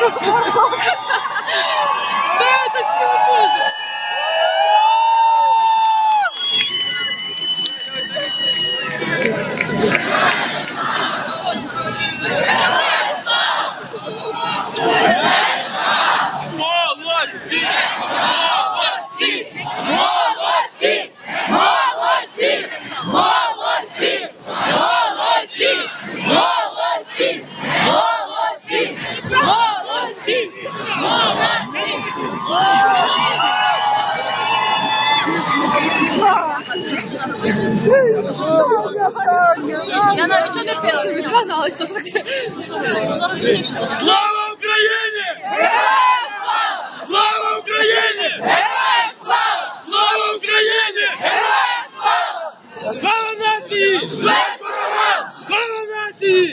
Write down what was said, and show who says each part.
Speaker 1: ろう
Speaker 2: Я навіть не пила. Що відгадали, що ж таке?
Speaker 1: Слава Україні! Слава Україні!
Speaker 3: Героям слава!
Speaker 1: Слава Україні!
Speaker 3: Героям слава!
Speaker 1: Слава нації!
Speaker 3: Смерть ворогам!
Speaker 1: Слава нації!